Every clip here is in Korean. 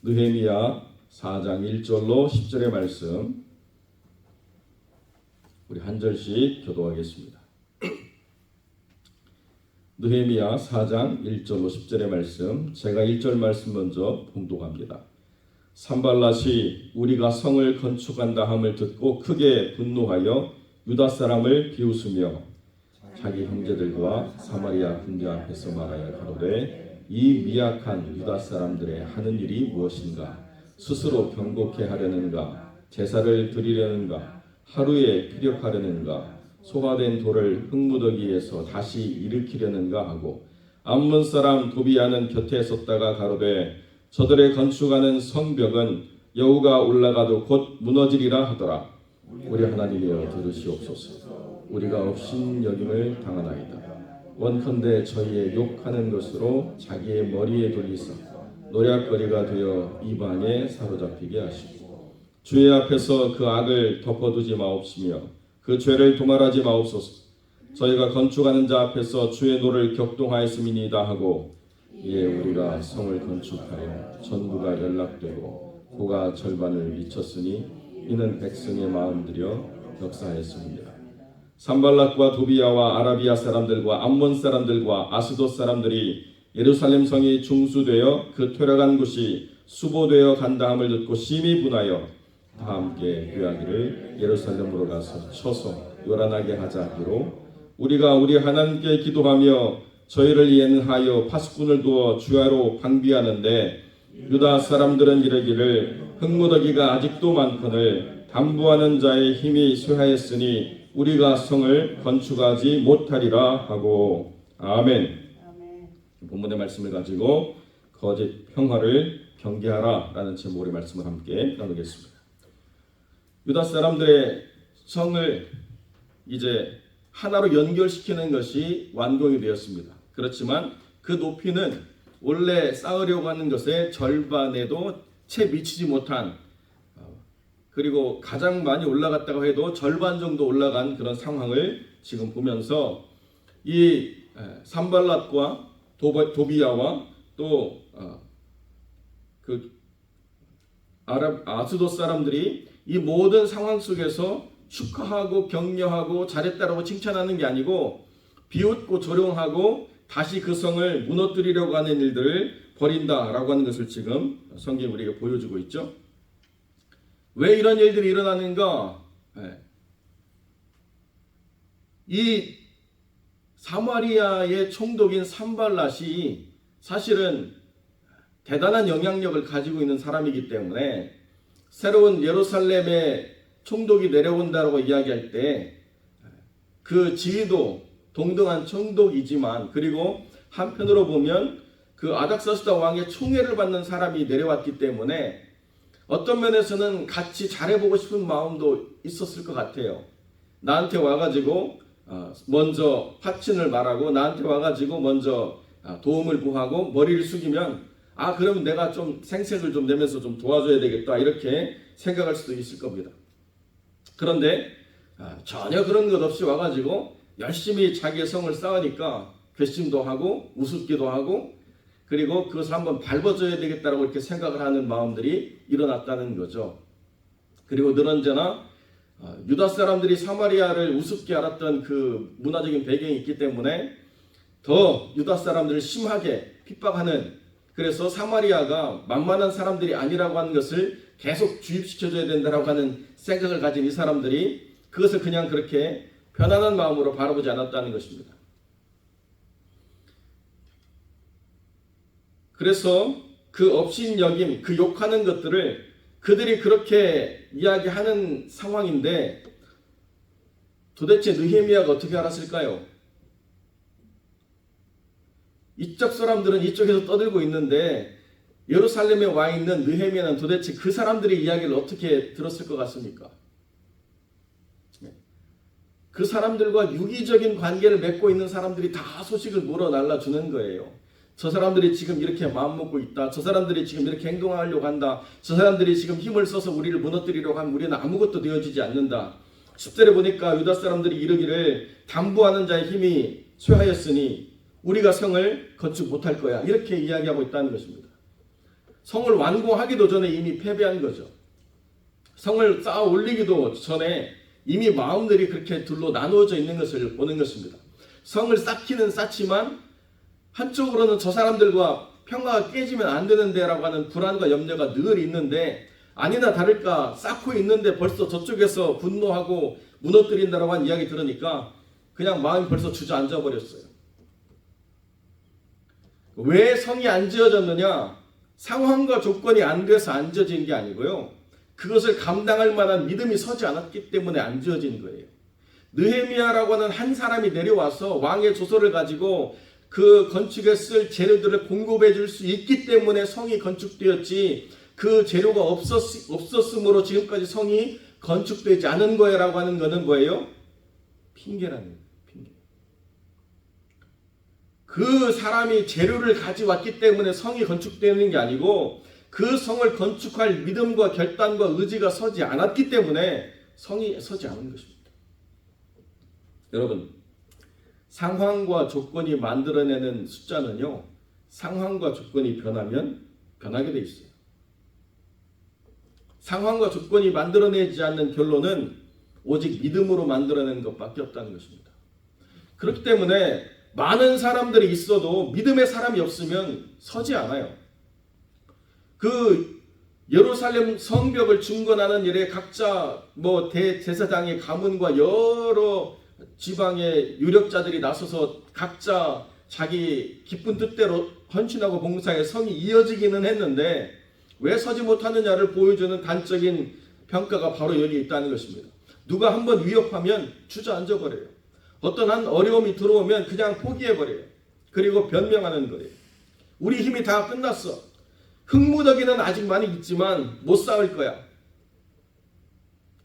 느헤미야 4장 1절로 10절의 말씀 우리 한 절씩 교도하겠습니다. 느헤미야 4장 1절로 10절의 말씀 제가 1절 말씀 먼저 봉독합니다. 산발랏이 우리가 성을 건축한다 함을 듣고 크게 분노하여 유다 사람을 비웃으며 자기 형제들과 사마리아 군대 앞에서 말하여 가로되 이 미약한 유다 사람들의 하는 일이 무엇인가? 스스로 경고케 하려는가? 제사를 드리려는가? 하루에 피력하려는가? 소화된 돌을 흙무더기에서 다시 일으키려는가 하고 암몬 사람 도비아는 곁에 섰다가 가로되 저들의 건축하는 성벽은 여우가 올라가도 곧 무너지리라 하더라. 우리 하나님이여 들으시옵소서. 우리가 없인 여김을 당하나이다 원컨대 저희의 욕하는 것으로 자기의 머리에 돌리사 노략거리가 되어 이방에 사로잡히게 하시고 주의 앞에서 그 악을 덮어두지 마옵시며 그 죄를 도말하지 마옵소서 저희가 건축하는 자 앞에서 주의 노를 격동하였음이니이다 하고 이에 우리가 성을 건축하여 전부가 연락되고 고가 절반을 미쳤으니 이는 백성의 마음 들여 역사했습니다. 산발락과 도비야와 아라비아 사람들과 암몬 사람들과 아스돗 사람들이 예루살렘 성이 중수되어 그 퇴락한 곳이 수보되어 간다함을 듣고 심히 분하여 다 함께 귀하기를 예루살렘으로 가서 쳐서 요란하게 하자 하기로 우리가 우리 하나님께 기도하며 저희를 예능하여 파수꾼을 두어 주야로 방비하는데 유다 사람들은 이르기를 흙무더기가 아직도 많거늘 담부하는 자의 힘이 쇠하였으니 우리가 성을 건축하지 못하리라 하고 아멘. 본문의 말씀을 가지고 거짓 평화를 경계하라라는 제목의 말씀을 함께 나누겠습니다. 유다 사람들의 성을 이제 하나로 연결시키는 것이 완공이 되었습니다. 그렇지만 그 높이는 원래 쌓으려고 하는 것의 절반에도 채 미치지 못한 어, 그리고 가장 많이 올라갔다고 해도 절반 정도 올라간 그런 상황을 지금 보면서 이 산발랏과 도비야와 또그 아랍 아스도 사람들이 이 모든 상황 속에서 축하하고 격려하고 잘했다라고 칭찬하는 게 아니고 비웃고 조롱하고 다시 그 성을 무너뜨리려고 하는 일들을 벌인다라고 하는 것을 지금 성경 우리에게 보여주고 있죠. 왜 이런 일들이 일어나는가? 네. 이 사마리아의 총독인 산발랏이 사실은 대단한 영향력을 가지고 있는 사람이기 때문에 새로운 예루살렘의 총독이 내려온다라고 이야기할 때 그 지위도 동등한 총독이지만 그리고 한편으로 보면 그 아닥사스다 왕의 총애를 받는 사람이 내려왔기 때문에 어떤 면에서는 같이 잘해보고 싶은 마음도 있었을 것 같아요. 나한테 와가지고 어, 먼저 파친을 말하고 나한테 와가지고 먼저 아, 도움을 구하고 머리를 숙이면 아 그러면 내가 좀 생색을 좀 내면서 좀 도와줘야 되겠다 이렇게 생각할 수도 있을 겁니다. 그런데 아, 전혀 그런 것 없이 와가지고 열심히 자기의 성을 쌓으니까 괘씸도 하고 우습기도 하고 그리고 그것을 한번 밟아줘야 되겠다라고 이렇게 생각을 하는 마음들이 일어났다는 거죠. 그리고 늘 언제나 아, 유다 사람들이 사마리아를 우습게 알았던 그 문화적인 배경이 있기 때문에 더 유다 사람들을 심하게 핍박하는 그래서 사마리아가 만만한 사람들이 아니라고 하는 것을 계속 주입시켜줘야 된다라고 하는 생각을 가진 이 사람들이 그것을 그냥 그렇게 편안한 마음으로 바라보지 않았다는 것입니다. 그래서 그 업신 여김, 그 욕하는 것들을 그들이 그렇게 이야기하는 상황인데 도대체 느헤미야가 어떻게 알았을까요? 이쪽 사람들은 이쪽에서 떠들고 있는데 예루살렘에 와 있는 느헤미야는 도대체 그 사람들의 이야기를 어떻게 들었을 것 같습니까? 그 사람들과 유기적인 관계를 맺고 있는 사람들이 다 소식을 물어 날라 주는 거예요. 저 사람들이 지금 이렇게 마음먹고 있다. 저 사람들이 지금 이렇게 행동하려고 한다. 저 사람들이 지금 힘을 써서 우리를 무너뜨리려고 하면 우리는 아무것도 되어지지 않는다. 10절에 보니까 유다 사람들이 이르기를 담보하는 자의 힘이 쇠하였으니 우리가 성을 건축 못할 거야. 이렇게 이야기하고 있다는 것입니다. 성을 완공하기도 전에 이미 패배한 거죠. 성을 쌓아 올리기도 전에 이미 마음들이 그렇게 둘로 나누어져 있는 것을 보는 것입니다. 성을 쌓기는 쌓지만 한쪽으로는 저 사람들과 평화가 깨지면 안 되는데라고 하는 불안과 염려가 늘 있는데 아니나 다를까 쌓고 있는데 벌써 저쪽에서 분노하고 무너뜨린다라고 한 이야기 들으니까 그냥 마음이 벌써 주저앉아 버렸어요. 왜 성이 안 지어졌느냐? 상황과 조건이 안 돼서 안 지어진 게 아니고요. 그것을 감당할 만한 믿음이 서지 않았기 때문에 안 지어진 거예요. 느헤미야라고 하는 한 사람이 내려와서 왕의 조서를 가지고 그 건축에 쓸 재료들을 공급해 줄 수 있기 때문에 성이 건축되었지 그 재료가 없었, 없었으므로 지금까지 성이 건축되지 않은 거예요라고 하는 거는 뭐예요? 핑계라는 거예요. 핑계. 그 사람이 재료를 가져왔기 때문에 성이 건축되는 게 아니고 그 성을 건축할 믿음과 결단과 의지가 서지 않았기 때문에 성이 서지 않은 것입니다. 여러분, 상황과 조건이 만들어내는 숫자는요, 상황과 조건이 변하면 변하게 돼 있어요. 상황과 조건이 만들어내지 않는 결론은 오직 믿음으로 만들어내는 것밖에 없다는 것입니다. 그렇기 때문에 많은 사람들이 있어도 믿음의 사람이 없으면 서지 않아요. 그 예루살렘 성벽을 중건하는 일에 각자 뭐 대제사장의 가문과 여러 지방의 유력자들이 나서서 각자 자기 기쁜 뜻대로 헌신하고 봉사의 성이 이어지기는 했는데 왜 서지 못하느냐를 보여주는 단적인 평가가 바로 여기 있다는 것입니다. 누가 한번 위협하면 주저앉아 버려요. 어떤 한 어려움이 들어오면 그냥 포기해 버려요. 그리고 변명하는 거예요. 우리 힘이 다 끝났어. 흙무더기는 아직 많이 있지만 못 싸울 거야.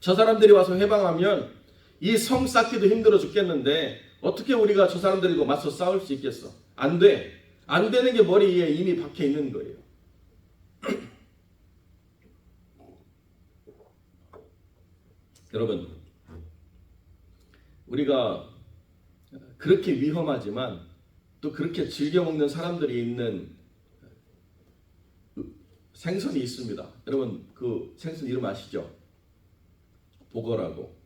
저 사람들이 와서 해방하면 이 성 쌓기도 힘들어 죽겠는데 어떻게 우리가 저 사람들이고 맞서 싸울 수 있겠어? 안 돼. 안 되는 게 머리에 이미 박혀 있는 거예요. 여러분, 우리가 그렇게 위험하지만 또 그렇게 즐겨 먹는 사람들이 있는 생선이 있습니다. 여러분 그 생선 이름 아시죠? 보거라고.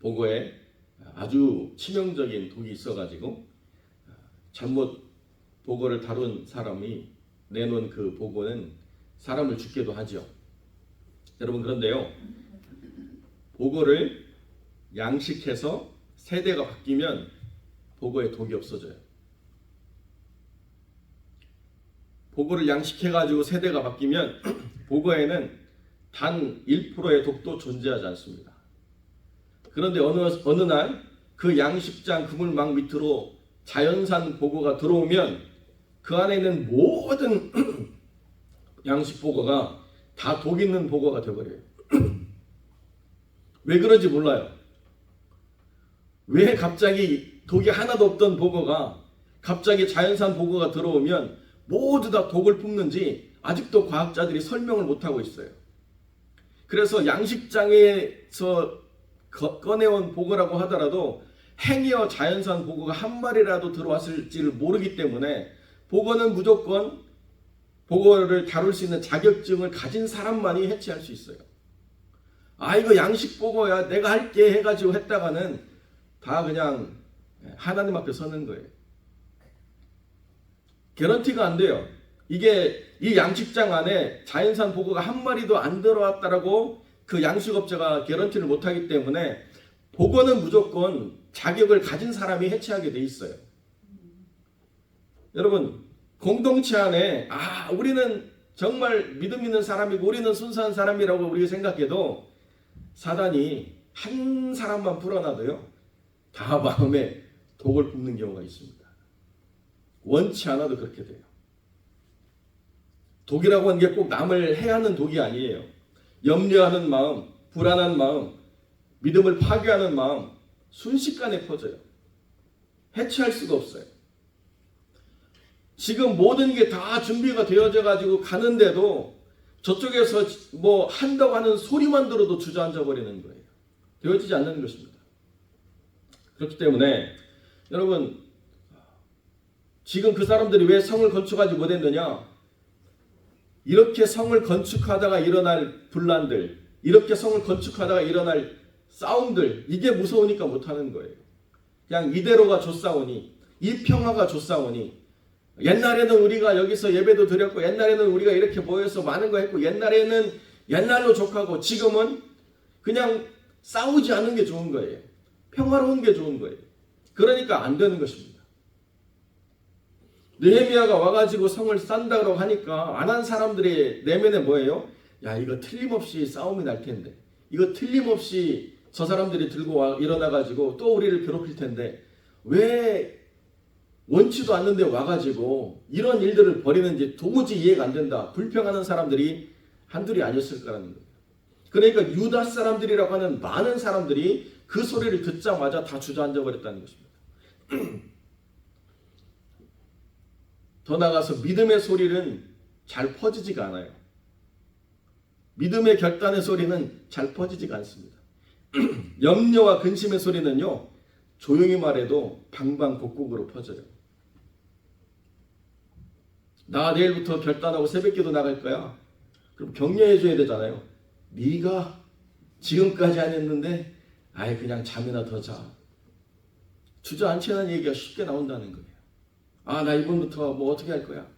보거에 아주 치명적인 독이 있어가지고 잘못 보거를 다룬 사람이 내놓은 그 보거는 사람을 죽게도 하죠. 여러분 그런데요. 보거를 양식해서 세대가 바뀌면 보거에 독이 없어져요. 보거를 양식해가지고 세대가 바뀌면 보거에는 단 1%의 독도 존재하지 않습니다. 그런데 어느, 어느 날 그 양식장 그물망 밑으로 자연산 보거가 들어오면 그 안에 있는 모든 양식 보거가 다 독 있는 보거가 되어버려요. 왜 그런지 몰라요. 왜 갑자기 독이 하나도 없던 보거가 갑자기 자연산 보거가 들어오면 모두 다 독을 뿜는지 아직도 과학자들이 설명을 못하고 있어요. 그래서 양식장에서 거- 꺼내온 보거라고 하더라도 행여 자연산 보거가 한 마리라도 들어왔을지를 모르기 때문에 보거는 무조건 보거를 다룰 수 있는 자격증을 가진 사람만이 해체할 수 있어요. 아 이거 양식 보거야 내가 할게 해가지고 했다가는 다 그냥 하나님 앞에 서는 거예요. 개런티가 안 돼요. 이게 이 양식장 안에 자연산 보고가 한 마리도 안 들어왔다라고 그 양식업자가 개런티를 못 하기 때문에 보고는 무조건 자격을 가진 사람이 해체하게 돼 있어요. 여러분, 공동체 안에 아, 우리는 정말 믿음 있는 사람이고 우리는 순수한 사람이라고 우리가 생각해도 사단이 한 사람만 풀어놔도요. 다 마음에 독을 뿜는 경우가 있습니다. 원치 않아도 그렇게 돼요. 독이라고 하는 게 꼭 남을 해하는 독이 아니에요. 염려하는 마음, 불안한 마음, 믿음을 파괴하는 마음, 순식간에 퍼져요. 해체할 수가 없어요. 지금 모든 게 다 준비가 되어져 가지고 가는데도 저쪽에서 뭐 한다고 하는 소리만 들어도 주저앉아 버리는 거예요. 되어지지 않는 것입니다. 그렇기 때문에 여러분 지금 그 사람들이 왜 성을 건축하지 못했느냐? 이렇게 성을 건축하다가 일어날 분란들, 이렇게 성을 건축하다가 일어날 싸움들, 이게 무서우니까 못하는 거예요. 그냥 이대로가 좋사오니, 이 평화가 좋사오니, 옛날에는 우리가 여기서 예배도 드렸고, 옛날에는 우리가 이렇게 모여서 많은 거 했고, 옛날에는 옛날로 족하고, 지금은 그냥 싸우지 않는 게 좋은 거예요. 평화로운 게 좋은 거예요. 그러니까 안 되는 것입니다. 느헤미야가 와가지고 성을 싼다고 하니까 안 한 사람들의 내면에 뭐예요? 야 이거 틀림없이 싸움이 날 텐데 이거 틀림없이 저 사람들이 들고 와 일어나가지고 또 우리를 괴롭힐 텐데 왜 원치도 않는데 와가지고 이런 일들을 벌이는지 도무지 이해가 안 된다. 불평하는 사람들이 한둘이 아니었을 거라는 거예요. 그러니까 유다 사람들이라고 하는 많은 사람들이 그 소리를 듣자마자 다 주저앉아 버렸다는 것입니다. 더 나가서 믿음의 소리는 잘 퍼지지가 않아요. 믿음의 결단의 소리는 잘 퍼지지가 않습니다. 염려와 근심의 소리는요, 조용히 말해도 방방곡곡으로 퍼져요. 나 내일부터 결단하고 새벽기도 나갈 거야. 그럼 격려해 줘야 되잖아요. 네가 지금까지 안 했는데 아예 그냥 잠이나 더 자. 주저앉히는 얘기가 쉽게 나온다는 거예요. 아, 나 이번부터 뭐 어떻게 할 거야?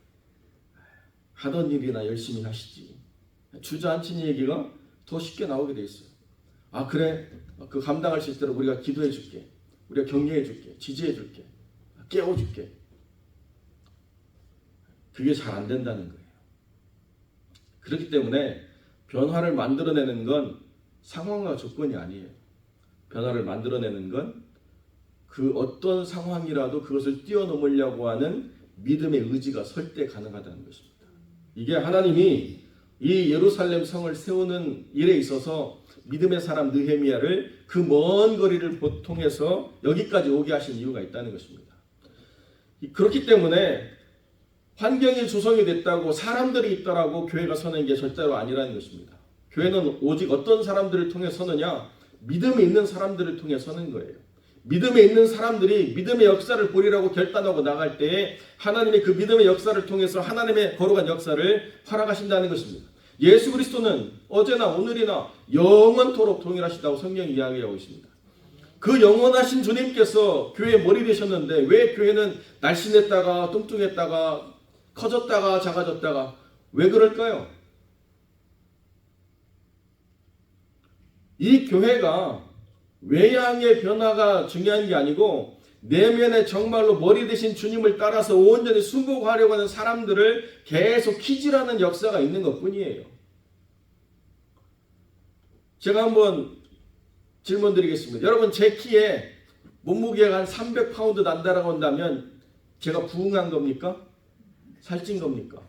하던 일이나 열심히 하시지. 주저앉히는 얘기가 더 쉽게 나오게 돼 있어요. 아, 그래. 그 감당할 수 있도록 우리가 기도해 줄게. 우리가 격려해 줄게. 지지해 줄게. 깨워 줄게. 그게 잘 안 된다는 거예요. 그렇기 때문에 변화를 만들어내는 건 상황과 조건이 아니에요. 변화를 만들어내는 건 그 어떤 상황이라도 그것을 뛰어넘으려고 하는 믿음의 의지가 설때 가능하다는 것입니다. 이게 하나님이 이 예루살렘 성을 세우는 일에 있어서 믿음의 사람 느헤미야를 그 먼 거리를 통해서 여기까지 오게 하신 이유가 있다는 것입니다. 그렇기 때문에 환경이 조성이 됐다고 사람들이 있더라고 교회가 서는 게 절대로 아니라는 것입니다. 교회는 오직 어떤 사람들을 통해 서느냐? 믿음이 있는 사람들을 통해 서는 거예요. 믿음에 있는 사람들이 믿음의 역사를 보리라고 결단하고 나갈 때에 하나님의 그 믿음의 역사를 통해서 하나님의 거룩한 역사를 허락하신다는 것입니다. 예수 그리스도는 어제나 오늘이나 영원토록 동일하시다고 성경이 이야기하고 있습니다. 그 영원하신 주님께서 교회 머리 되셨는데 왜 교회는 날씬했다가 뚱뚱했다가 커졌다가 작아졌다가 왜 그럴까요? 이 교회가 외양의 변화가 중요한 게 아니고 내면에 정말로 머리 대신 주님을 따라서 온전히 순복하려고 하는 사람들을 계속 키질하는 역사가 있는 것 뿐이에요. 제가 한번 질문 드리겠습니다. 여러분, 제 키에 몸무게가 한 300파운드 난다라고 한다면 제가 부응한 겁니까? 살찐 겁니까?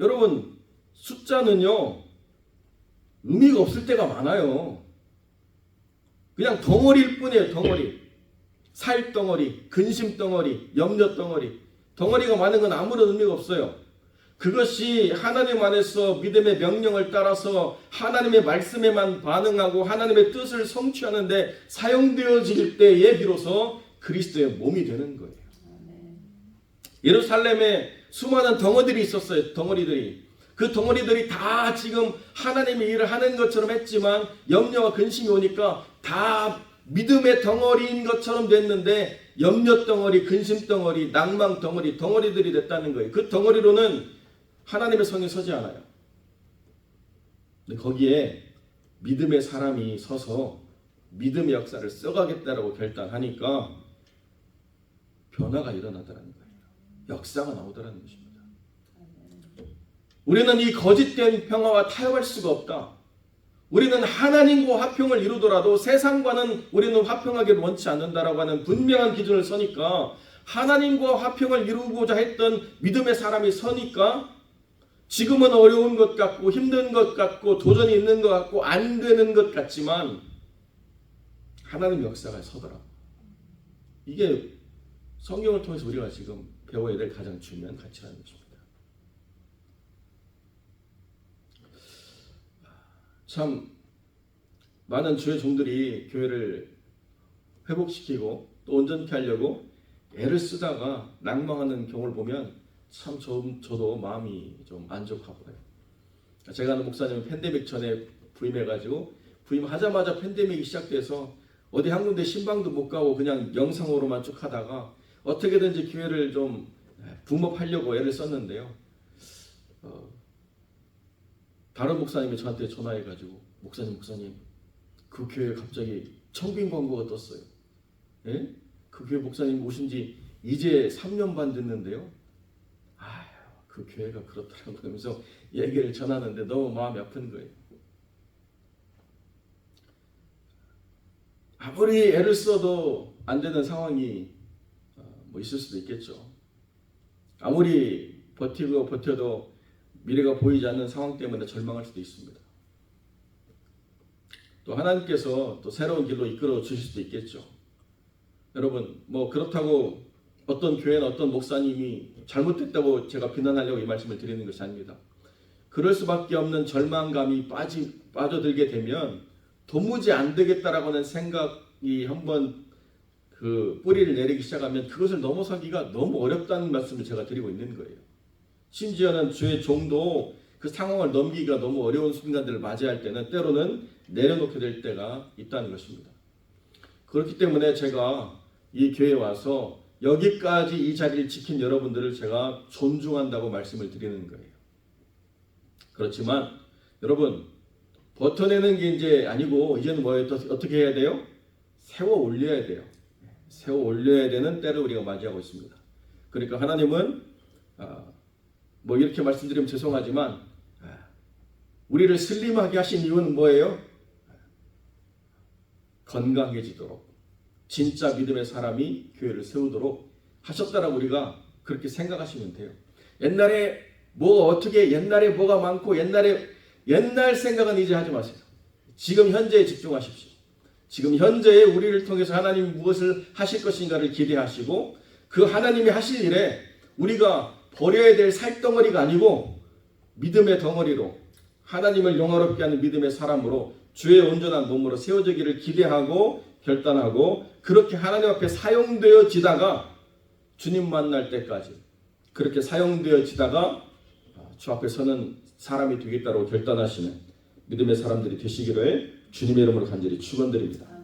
여러분, 숫자는요, 의미가 없을 때가 많아요. 그냥 덩어리일 뿐이에요, 덩어리. 살 덩어리, 근심 덩어리, 염려 덩어리. 덩어리가 많은 건 아무런 의미가 없어요. 그것이 하나님 안에서 믿음의 명령을 따라서 하나님의 말씀에만 반응하고 하나님의 뜻을 성취하는데 사용되어질 때에 비로소 그리스도의 몸이 되는 거예요. 예루살렘에 수많은 덩어리들이 있었어요. 덩어리들이. 그 덩어리들이 다 지금 하나님의 일을 하는 것처럼 했지만 염려와 근심이 오니까 다 믿음의 덩어리인 것처럼 됐는데 염려 덩어리, 근심 덩어리, 낭망 덩어리, 덩어리들이 됐다는 거예요. 그 덩어리로는 하나님의 성에 서지 않아요. 근데 거기에 믿음의 사람이 서서 믿음의 역사를 써가겠다라고 결단하니까 변화가 일어나더라는 거예요. 역사가 나오더라는 것입니다. 우리는 이 거짓된 평화와 타협할 수가 없다. 우리는 하나님과 화평을 이루더라도 세상과는 우리는 화평하기를 원치 않는다라고 하는 분명한 기준을 서니까 하나님과 화평을 이루고자 했던 믿음의 사람이 서니까 지금은 어려운 것 같고 힘든 것 같고 도전이 있는 것 같고 안 되는 것 같지만 하나님 역사가 서더라. 이게 성경을 통해서 우리가 지금 배워야 될 가장 중요한 가치라는 것입니다. 참 많은 주의 종들이 교회를 회복시키고 또 온전케 하려고 애를 쓰다가 낭망하는 경우를 보면 참 저, 저도 마음이 좀 안 좋아보여요. 제가 아는 목사님은 팬데믹 전에 부임해가지고 부임하자마자 팬데믹이 시작돼서 어디 한 군데 신방도 못 가고 그냥 영상으로만 쭉 하다가 어떻게든지 기회를 좀 붐업하려고 애를 썼는데요. 어, 다른 목사님이 저한테 전화해가지고 목사님 목사님 그 교회 갑자기 청빙 광고가 떴어요. 예? 그 교회 목사님 오신 지 이제 3년 반 됐는데요. 아휴 그 교회가 그렇더라고 그러면서 얘기를 전하는데 너무 마음이 아픈 거예요. 아무리 애를 써도 안 되는 상황이 어, 뭐 있을 수도 있겠죠. 아무리 버티고 버텨도 미래가 보이지 않는 상황 때문에 절망할 수도 있습니다. 또 하나님께서 또 새로운 길로 이끌어 주실 수도 있겠죠. 여러분, 뭐 그렇다고 어떤 교회나 어떤 목사님이 잘못됐다고 제가 비난하려고 이 말씀을 드리는 것이 아닙니다. 그럴 수밖에 없는 절망감이 빠지, 빠져들게 되면 도무지 안 되겠다라고 하는 생각이 한번 그 뿌리를 내리기 시작하면 그것을 넘어서기가 너무 어렵다는 말씀을 제가 드리고 있는 거예요. 심지어는 주의 종도 그 상황을 넘기기가 너무 어려운 순간들을 맞이할 때는 때로는 내려놓게 될 때가 있다는 것입니다. 그렇기 때문에 제가 이 교회에 와서 여기까지 이 자리를 지킨 여러분들을 제가 존중한다고 말씀을 드리는 거예요. 그렇지만 여러분 버텨내는 게 이제 아니고 이제는? 또 어떻게 해야 돼요? 세워 올려야 돼요. 세워 올려야 되는 때를 우리가 맞이하고 있습니다. 그러니까 하나님은 아, 뭐 이렇게 말씀드리면 죄송하지만 아, 우리를 슬림하게 하신 이유는 뭐예요? 건강해지도록 진짜 믿음의 사람이 교회를 세우도록 하셨다라고 우리가 그렇게 생각하시면 돼요. 옛날에 뭐 어떻게 옛날에 뭐가 많고 옛날에 옛날 생각은 이제 하지 마세요. 지금 현재에 집중하십시오. 지금 현재에 우리를 통해서 하나님이 무엇을 하실 것인가를 기대하시고 그 하나님이 하실 일에 우리가 버려야 될 살덩어리가 아니고 믿음의 덩어리로 하나님을 영화롭게 하는 믿음의 사람으로 주의 온전한 몸으로 세워지기를 기대하고 결단하고 그렇게 하나님 앞에 사용되어지다가 주님 만날 때까지 그렇게 사용되어지다가 주 앞에 서는 사람이 되겠다고 결단하시는 믿음의 사람들이 되시기를 주님의 이름으로 간절히 축원드립니다.